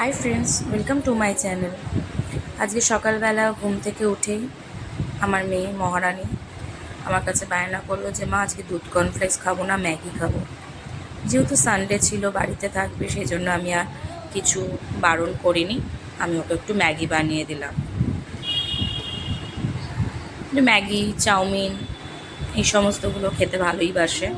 Hi friends welcome to my channel আজকে সকালবেলা ঘুম থেকে উঠেই আমার মেয়ে মহারানী আমার কাছে বায়না করল যে, মা, আজকে দুধ কর্নফ্লেক্স খাব না, ম্যাগি খাব। যেহেতু সানডে ছিল, বাড়িতে থাকবে সেই জন্য আমি আর কিছু বারণ করিনি। আমি ওকে একটু ম্যাগি বানিয়ে দিলাম। ম্যাগি, চাউমিন, এই সমস্তগুলো খেতে ভালোই বাসে।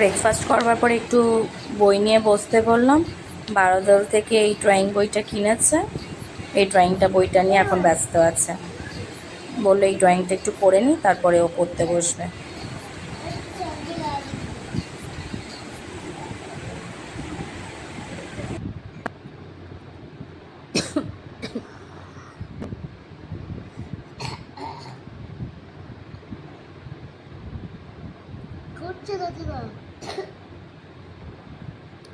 ব্রেকফাস্ট করবার পরে একটু বই নিয়ে বসতে বললাম। বারোদল থেকে এই ড্রয়িং বইটা কিনেছে। এই ড্রয়িংটা বইটা নিয়ে এখন ব্যস্ত আছে। বলল এই ড্রয়িংটা একটু করে নিই তারপরে ও পড়তে বসবে। করছে দাদিমা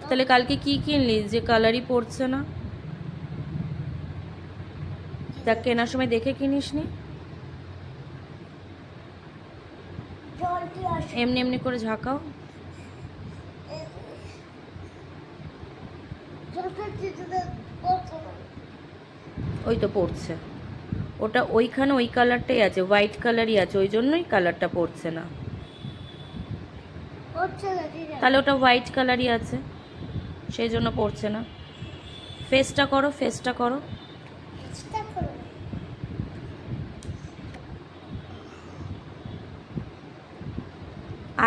তাহলে কালকে কি কিনলি? যে কালারই পড়ছে না। তা কেনার সময় দেখে কিনিস নি। এমনি এমনি করে ঝাঁকাও। ওই তো পড়ছে। ওটা ওইখানে ওই কালারটাই আছে হোয়াইট কালারই আছে, ওই জন্যই কালারটা পড়ছে না। তাহলে ওটা হোয়াইট কালারই আছে। সেই জন্য পড়ছে না। ফেসটা করো ফেসটা করো।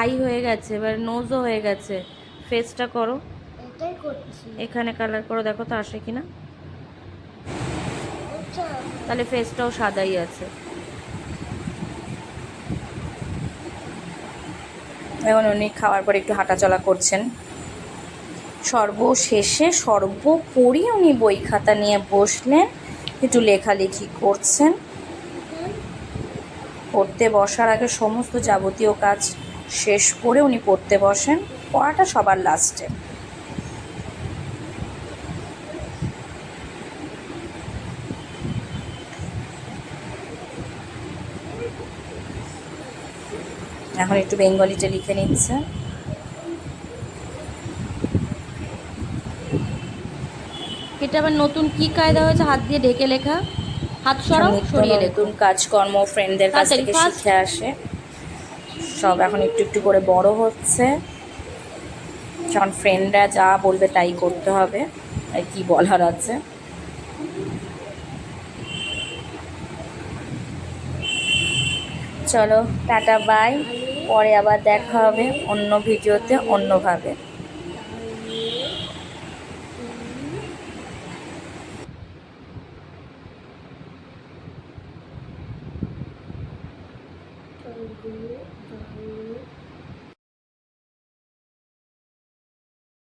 আই হয়ে গেছে এবার নোজও হয়ে গেছে। ফেসটা করো। এখানে কালার করো দেখো তো আসে কিনা। না। তাহলে ফেসটাও সাদাই আছে। এখন উনি খাওয়ার পর একটু হাঁটাচলা করছেন। সর্বশেষে, সর্বোপরি উনি বই খাতা নিয়ে বসলেন, একটু লেখালেখি করছেন। পড়তে বসার আগে সমস্ত যাবতীয় কাজ শেষ করে উনি পড়তে বসেন, পড়াটা সবার লাস্টে এখন একটু বেঙ্গলিতে লিখে নিচ্ছে। এটা আবার নতুন কি কায়দা হয়েছে? হাত দিয়ে ঢেকে লেখা। হাত সরাও সরিয়ে নতুন কাজকর্ম ফ্রেন্ডদের কাছ থেকে শিখে আসে। সব এখন একটু একটু করে বড় হচ্ছে। যখন ফ্রেন্ডরা যা বলবে তাই করতে হবে। আর কি বলার আছে? চলো টাটা বাই পরে আবার দেখা হবে অন্য ভিডিওতে অন্যভাবে। Thank তবে,